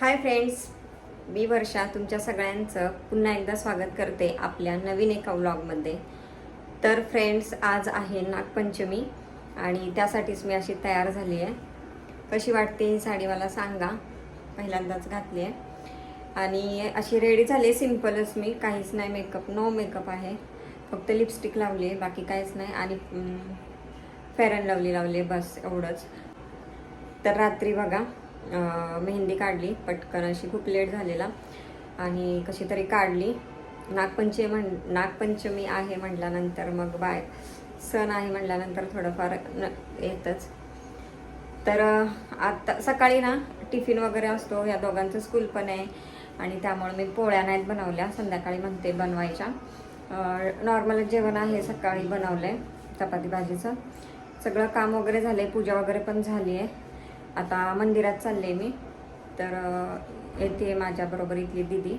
Hi friends मी वर्षा तुमच्या सगळ्यांचं पुन्हा एकदा स्वागत करते आपल्या नवीन एका व्लॉगमध्ये तर फ्रेंड्स आज आहे नागपंचमी आणि त्यासाठीच मी अशी तयार झाली आहे. कशी वाटते ही साडी मला सांगा. पहिल्यांदाच घातली आहे. आणि अशी रेडी झाली सिम्पलच मी. काहीच नाही मेकअप नो मेकअप आहे. फक्त लिपस्टिक लावली आहे बाकी काहीच नाही. आणि फेरन लावली लावली बस एवढंच. तर रात्री बघा. मेहंदी काढली. पटकन अशी खूप लेट झालेला. आणि कशी तरी काढली. नागपंचमी म्हण नागपंचमी आहे म्हटल्यानंतर मग बाय सण आहे म्हटल्यानंतर थोडंफार न येतच. तर आत्ता सकाळी ना टिफिन वगैरे असतो. या दोघांचं स्कूल पण आहे. आणि त्यामुळे मी पोळ्या नाहीत बनवल्या. संध्याकाळी म्हणते बनवायच्या. नॉर्मल जेवण आहे सकाळी बनवलं आहे चपाती भाजीचं. सगळं काम वगैरे झालं आहे पूजा वगैरे पण झाली आहे आता मंदिरात चालले मी. तर अं, येते माझ्याबरोबर इथली दिदी.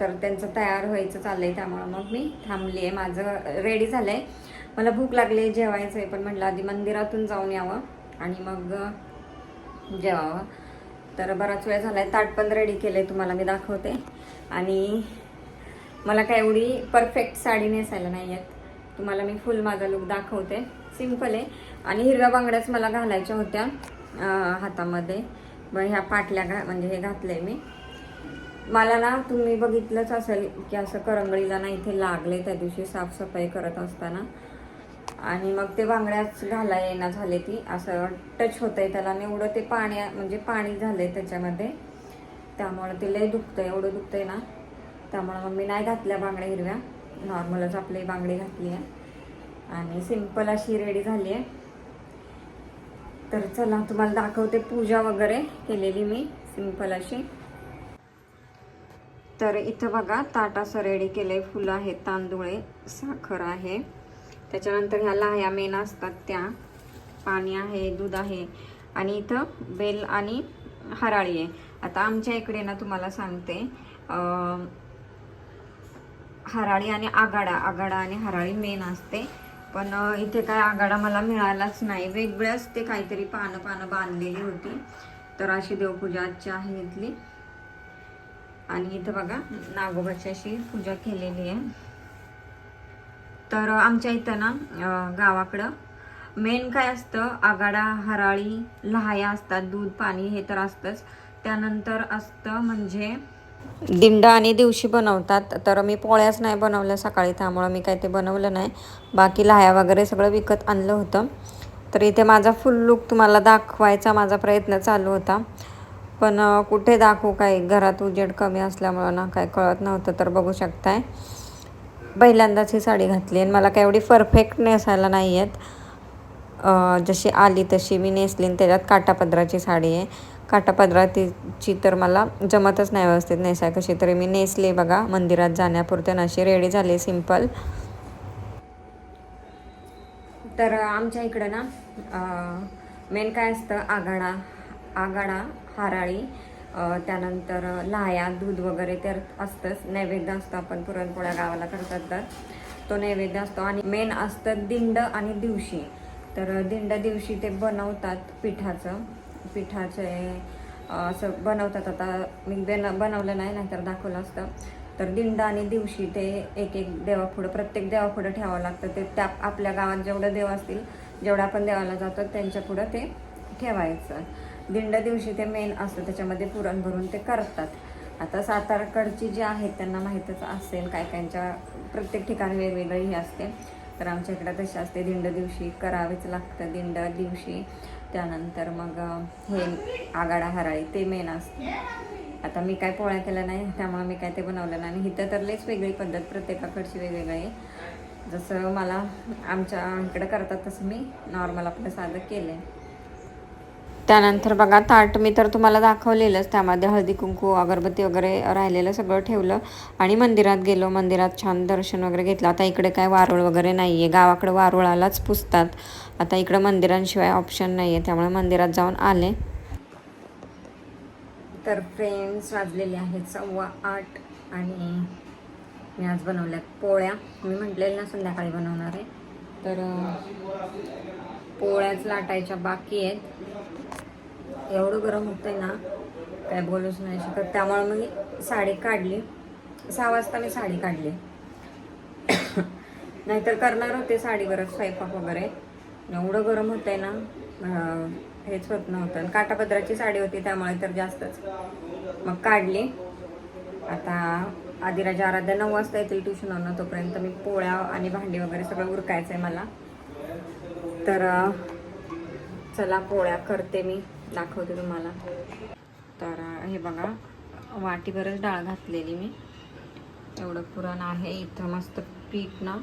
तर त्यांचं तयार व्हायचं चाललं आहे त्यामुळं मग मी थांबली आहे माझं रेडी झालं आहे मला भूक लागली आहे जेवायचं आहे पण म्हटलं आधी मंदिरातून जाऊन यावं आणि मग जेवावं. तर बराच वेळ झाला आहे ताट पण रेडी केलं आहे तुम्हाला मी दाखवते. आणि मला काय एवढी परफेक्ट साडी नेसायला नाही आहेत तुम्हाला मी फुल माझा लुक दाखवते. सिंपल आहे. आणि हिरव्या बांगड्याच मला घालायच्या होत्या हातामध्ये. मग ह्या पाटल्या घा म्हणजे हे घातले मी. मला ना तुम्ही बघितलंच असेल की असं करंगळीला ना इथे लागले त्या दिवशी साफसफाई करत असताना. आणि मग ते बांगड्याच घालाय येणं झाले ती. असं टच होतंय त्याला एवढं ते पाण्या म्हणजे पाणी झालंय त्याच्यामध्ये. त्यामुळं ते लय दुखतंय एवढं दुखतंय ना. त्यामुळं मग मी नाही घातल्या बांगड्या हिरव्या. नॉर्मलच आपली बांगडी घातली आहे. आणि सिंपल अशी रेडी झाली आहे. तर चला तुम्हाला दाखवते पूजा वगैरे केलेली मी सिंपल अशी. तर इथं बघा ताट असं रेडी आहे फुलं आहेत तांदूळे साखर आहे. त्याच्यानंतर ह्या लाह्या मेन असतात त्या. पाणी आहे दूध आहे. आणि इथं बेल आणि हराळी आहे. आता आमच्या इकडे ना तुम्हाला सांगते हराळी आणि आगाडा. आगाडा आणि हराळी मेन असते. पण इथे काय आगाडा मला मिळालाच नाही. वेगळ्याच ते काहीतरी पानं पानं बांधलेली होती. तर अशी देवपूजा आजची आहे इथली. आणि इथं बघा नागोबाची अशी पूजा केलेली आहे. तर आमच्या इथं ना गावाकडं मेन काय असतं आगाडा हराळी लहाया असतात दूध पाणी हे तर असतंच. त्यानंतर असतं म्हणजे दिंड आणि दिवशी बनवतात तर मी पोळ्याच नाही बनवल्या सकाळी त्यामुळं मी काही ते बनवलं नाही. बाकी लाह्या वगैरे सगळं विकत आणलं होतं. तर इथे माझा फुल लुक तुम्हाला दाखवायचा माझा प्रयत्न चालू होता. पण कुठे दाखवू काय? घरात उजेड कमी असल्यामुळं ना काय कळत नव्हतं तर बघू शकताय. पहिल्यांदाच ही साडी घातली आणि मला काय एवढी परफेक्ट नेसायला नाही आहेत जशी आली तशी मी नेसली आणि त्याच्यात काटापदराची साडी आहे. काटापदराची तर मला जमतच नाही व्यवस्थित नेसाय कशी तरी. मी नेसले बघा मंदिरात जाण्यापुरते अशी रेडी झाली सिंपल तर आमच्या इकडं ना मेन काय असतं आगाडा आगाडा हाराळी त्यानंतर लाया दूध वगैरे तर असतंच. नैवेद्य असतो आपण पुरणपोळ्या गावाला करतात तर. तो नैवेद्य असतो आणि मेन असतं दिंड आणि दिवशी. तर दिंड दिवशी ते बनवतात पिठाचं. पिठाचे असं बनवतात आता. मी बन बनवलं नाही नाहीतर दाखवलं असतं. तर दिंड आणि दिवशी ते एक एक देवापुढं प्रत्येक देवापुढं ठेवावं लागतं. ते त्या आपल्या गावात जेवढं देव असतील जेवढं आपण देवाला जातो त्यांच्यापुढं ते ठेवायचं. दिंड दिवशी ते मेन असतं त्याच्यामध्ये पुरण भरून ते करतात. आता सातारकडची जी आहेत त्यांना माहीतच असेल काय काहींच्या प्रत्येक ठिकाणी वेगवेगळी ही असते. तर आमच्या इकडं तशी असते. दिंड दिवशी करावेच लागतं. दिंड दिवशी त्यानंतर मग हे आगाडा हराळी ते मेन असते आता मी काय पोळ्या केल्या नाही त्यामुळे मी काय ते बनवलं नाही. आणि इथं तर लईच वेगळी पद्धत प्रत्येकाकडची वेगवेगळी आहे. जसं मला आमच्या इकडं करतात तसं मी नॉर्मल आपलं साधं केलं आहे त्यानंतर बघा ताट मी तर तुम्हाला दाखवलेलंच. त्यामध्ये हळदी कुंकू अगरबत्ती वगैरे राहिलेलं सगळं ठेवलं आणि मंदिरात गेलो. मंदिरात छान दर्शन वगैरे घेतलं. आता इकडे काय वारुळ वगैरे नाही आहे गावाकडे वारुळालाच पुसतात. आता इकडं मंदिरांशिवाय ऑप्शन नाही आहे त्यामुळे मंदिरात जाऊन आले. तर फ्रेंड्स वाजलेले आहेत सव्वा आठ आणि मी आज बनवल्यात पोळ्या. मी म्हटलेलं ना संध्याकाळी बनवणार आहे. तर पोळ्याच लाटायच्या बाकी आहेत. एवढं गरम होतंय ना काय बोलूच नाही शकत. त्यामुळे मग मी साडी काढली. सहा वाजता मी साडी काढली. नाहीतर करणार होते साडीवरच स्वयंपाक वगैरे. एवढं गरम होतंय ना हेच होत नव्हतं. आणि काटापदराची साडी होती त्यामुळे तर जास्तच. मग काढली. आता आदिराजा आराध्या नऊ वाजता येतील ट्युशनवरनं तोपर्यंत मी पोळ्या आणि भांडी वगैरे सगळं उरकायचं आहे मला. तर चला पोळ्या करते मी. दाखवते तुम्हाला. तर हे बघा वाटीभरच डाळ घातलेली मी. एवढं पुरण आहे इथं. मस्त पीठ ना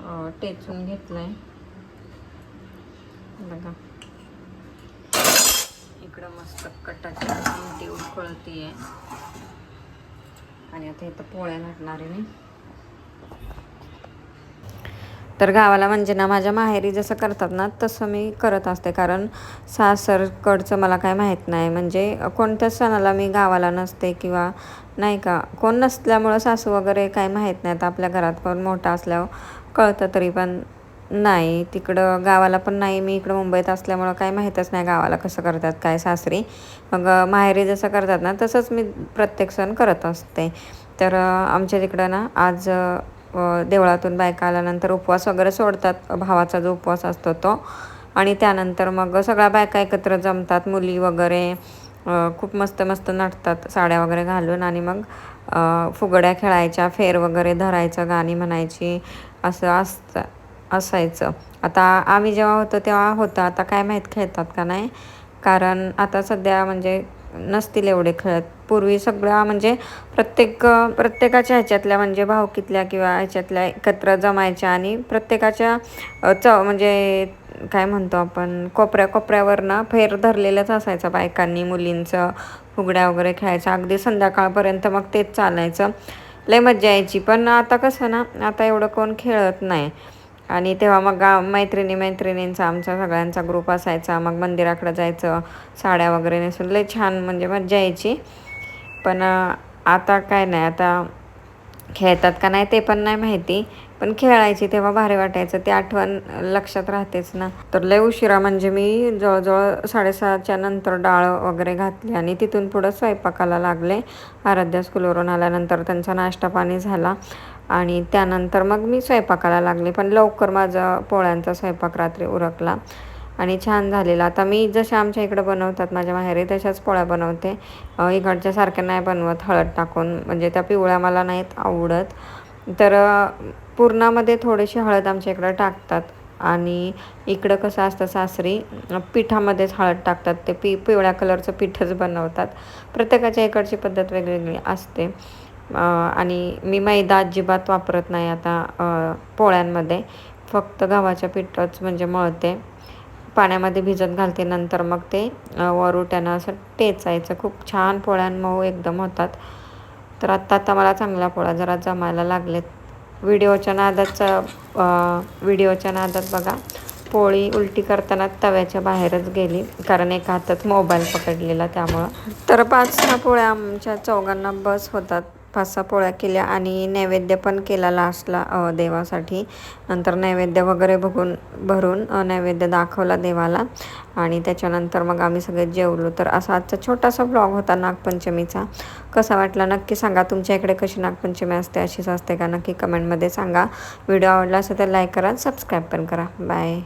टेचून टेचून घेतलंय. बघा. इकडं मस्त कटाची आमटी उकळती आहे आणि आता इथं पोळ्या लाटणार आहे मी. तर गावाला म्हणजे ना माझ्या माहेरी जसं करतात ना तसं मी करत असते. कारण सासरकडचं मला काय माहीत नाही. म्हणजे कोणत्या सणाला मी गावाला नसते किंवा नाही का कोण नसल्यामुळं सासू वगैरे काय माहीत नाहीत आपल्या घरात कोण मोठा असल्यावर कळतं तरी पण नाही. तिकडं गावाला पण नाही. मी इकडं मुंबईत असल्यामुळं काय माहीतच नाही गावाला कसं करतात काय सासरी. मग माहेरी जसं करतात ना तसंच मी प्रत्येक सण करत असते. तर आमच्या तिकडं ना आज देवळातून बायका आल्यानंतर उपवास वगैरे सोडतात. भावाचा जो उपवास असतो तो. आणि त्यानंतर मग सगळ्या बायका एकत्र जमतात. मुली वगैरे खूप मस्त मस्त नटतात. साड्या वगैरे घालून आणि मग फुगड्या खेळायच्या फेर वगैरे धरायचं गाणी म्हणायची असं असतं असायचं. आता आम्ही जेव्हा होतो तेव्हा होतं. आता काय माहीत खेळतात का नाही. कारण आता सध्या म्हणजे नसतील एवढे खेळत. पूर्वी सगळ्या म्हणजे प्रत्येक प्रत्येकाच्या ह्याच्यातल्या म्हणजे भावकीतल्या किंवा ह्याच्यातल्या एकत्र जमायच्या आणि प्रत्येकाच्या च म्हणजे काय म्हणतो आपण कोपऱ्या कोपऱ्यावरनं फेर धरलेलंच असायचं बायकांनी मुलींचं फुगड्या वगैरे खेळायचं. अगदी संध्याकाळपर्यंत मग तेच चालायचं. लय मज्जा यायची. पण आता कसं ना आता एवढं कोण खेळत नाही. आणि तेव्हा मग गा मैत्रिणी मैत्रिणींचा आमचा सगळ्यांचा ग्रुप असायचा. मग मंदिराकडे जायचं साड्या वगैरे नेसून. लय छान म्हणजे मज्जा यायची. पण आता काय नाही आता खेळतात का नाही ते पण नाही माहिती. पण खेळायची तेव्हा भारी वाटायचं ते आठवण लक्षात राहतेच ना. तर लय उशिरा म्हणजे मी जवळजवळ साडेसहाच्या नंतर डाळ वगैरे घातली आणि तिथून पुढं स्वयंपाकाला लागले. आराध्या स्कूलवरून आल्यानंतर त्यांचा नाश्ता पाणी झाला आणि त्यानंतर मग मी स्वयंपाकाला लागले. पण लवकर माझा पोळ्यांचा स्वयंपाक रात्री उरकला. आणि छान झालेला. आता मी जशा आमच्या इकडं बनवतात माझ्या माहेरी तशाच पोळ्या बनवते. इकडच्यासारख्या इकडच्या सारख्या नाही बनवत हळद टाकून म्हणजे त्या पिवळ्या मला नाहीत आवडत. तर पूर्णामध्ये पुरणामध्ये थोडीशी हळद आमच्या इकडं टाकतात. आणि इकडं कसं असतं सासरी पिठामध्येच हळद टाकतात. ते पि पिवळ्या कलरचं पिठच बनवतात. प्रत्येकाच्या इकडची पद्धत वेगवेगळी असते. आणि मी मैदा अजिबात वापरत नाही आता पोळ्यांमध्ये. फक्त गव्हाच्या पिठच म्हणजे मळते. पाण्यामध्ये भिजत घालते. नंतर मग ते वरुट्यानं असं टेचायचं. खूप छान पोळ्यांमऊ एकदम होतात. तर आत्ता आता मला चांगल्या पोळ्या जरा जमायला लागलेत. व्हिडिओच्या नादाचं व्हिडिओच्या नादात बघा पोळी उलटी करताना तव्याच्या बाहेरच गेली. कारण एका हातात मोबाईल पकडलेला त्यामुळं. तर पाच सहा पोळ्या आमच्या चौघांना बस होतात. पाच सहा पोळ्या केल्या आणि नैवेद्य पण केला लास्टला देवासाठी. नंतर नैवेद्य वगैरे बघून भरून नैवेद्य दाखवला देवाला. आणि त्याच्यानंतर मग आम्ही सगळे जेवलो. तर असा आजचा छोटासा ब्लॉग होता नागपंचमीचा. कसा वाटला नक्की सांगा. तुमच्या इकडे कशी नागपंचमी असते अशीच असते का? नक्की कमेंटमध्ये सांगा. व्हिडिओ आवडला असेल तर लाईक करा सबस्क्राईब पण करा. बाय